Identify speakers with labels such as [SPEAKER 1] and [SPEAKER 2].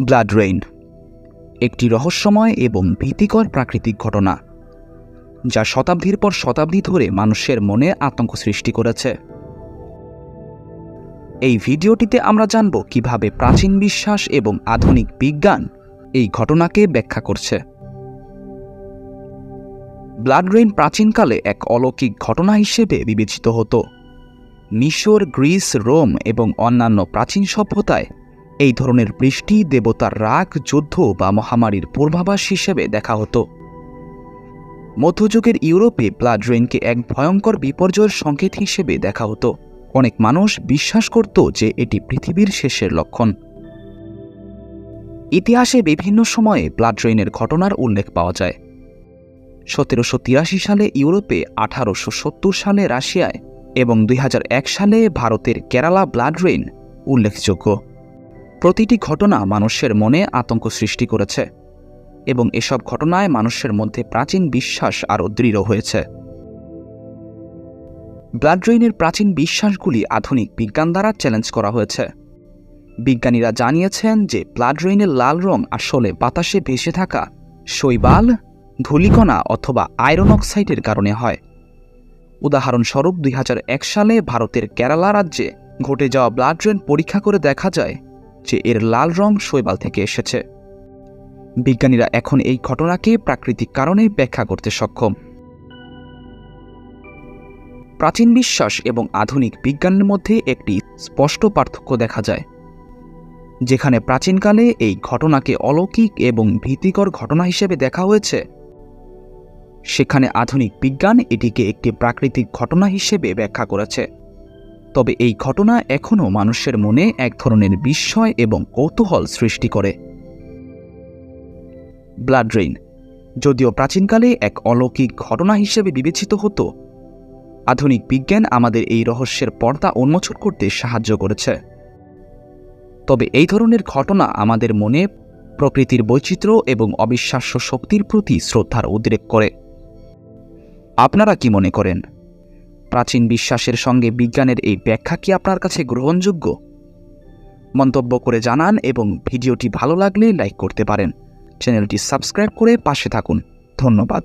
[SPEAKER 1] Blood rain, একটি রহস্যময় এবং ভীতিকর প্রাকৃতিক ঘটনা, যা শতাব্দীর পর শতাব্দী ধরে মানুষের মনে আতঙ্ক সৃষ্টি করেছে। এই ভিডিওটিতে আমরা জানব কীভাবে প্রাচীন বিশ্বাস এবং আধুনিক বিজ্ঞান এই ঘটনাকে ব্যাখ্যা করছে। ব্লাড রেইন প্রাচীনকালে এক অলৌকিক ঘটনা হিসেবে বিবেচিত হতো। মিশর, গ্রিস, রোম এবং অন্যান্য প্রাচীন সভ্যতায় এই ধরনের বৃষ্টি, দেবতার রাগ, যুদ্ধ বা মহামারীর পূর্বাভাস হিসেবে দেখা হতো। মধ্যযুগের ইউরোপে ব্লাড রেইনকে এক ভয়ঙ্কর বিপর্যয়ের সংকেত হিসেবে দেখা হতো। অনেক মানুষ বিশ্বাস করত যে এটি পৃথিবীর শেষের লক্ষণ। ইতিহাসে বিভিন্ন সময়ে ব্লাড রেইনের ঘটনার উল্লেখ পাওয়া যায়। সতেরোশো তিরাশি সালে ইউরোপে, আঠারোশো সত্তর সালে রাশিয়ায় এবং দুই হাজার এক সালে ভারতের কেরালা ব্লাড রেইন উল্লেখযোগ্য। প্রতিটি ঘটনা মানুষের মনে আতঙ্ক সৃষ্টি করেছে, এবং এসব ঘটনায় মানুষের মধ্যে প্রাচীন বিশ্বাস আরও দৃঢ় হয়েছে। ব্লাড রেইনের প্রাচীন বিশ্বাসগুলি আধুনিক বিজ্ঞান দ্বারা চ্যালেঞ্জ করা হয়েছে। বিজ্ঞানীরা জানিয়েছেন যে ব্লাড রেইনের লাল রং আসলে বাতাসে ভেসে থাকা শৈবাল, ধূলিকণা অথবা আয়রন অক্সাইডের কারণে হয়। উদাহরণস্বরূপ দুই হাজার এক সালে ভারতের কেরালা রাজ্যে ঘটে যাওয়া ব্লাড রেন পরীক্ষা করে দেখা যায় যে এর লাল রং শৈবাল থেকে এসেছে। বিজ্ঞানীরা এখন এই ঘটনাকে প্রাকৃতিক কারণে ব্যাখ্যা করতে সক্ষম। প্রাচীন বিশ্বাস এবং আধুনিক বিজ্ঞানের মধ্যে একটি স্পষ্ট পার্থক্য দেখা যায়, যেখানে প্রাচীনকালে এই ঘটনাকে অলৌকিক এবং ভীতিকর ঘটনা হিসেবে দেখা হয়েছে। সেখানে আধুনিক বিজ্ঞান এটিকে একটি প্রাকৃতিক ঘটনা হিসেবে ব্যাখ্যা করেছে। তবে এই ঘটনা এখনও মানুষের মনে এক ধরনের বিস্ময় এবং কৌতূহল সৃষ্টি করে। ব্লাড রেইন যদিও প্রাচীনকালে এক অলৌকিক ঘটনা হিসেবে বিবেচিত হতো, আধুনিক বিজ্ঞান আমাদের এই রহস্যের পর্দা উন্মোচন করতে সাহায্য করেছে। তবে এই ধরনের ঘটনা আমাদের মনে প্রকৃতির বৈচিত্র্য এবং অবিশ্বাস্য শক্তির প্রতি শ্রদ্ধার উদ্রেক করে। আপনারা কি মনে করেন? প্রাচীন বিশ্বাসের সঙ্গে বিজ্ঞানের এই ব্যাখ্যা কি আপনার কাছে গ্রহণযোগ্য? মন্তব্য করে জানান এবং ভিডিওটি ভালো লাগলে লাইক করতে পারেন। চ্যানেলটি সাবস্ক্রাইব করে পাশে থাকুন। ধন্যবাদ।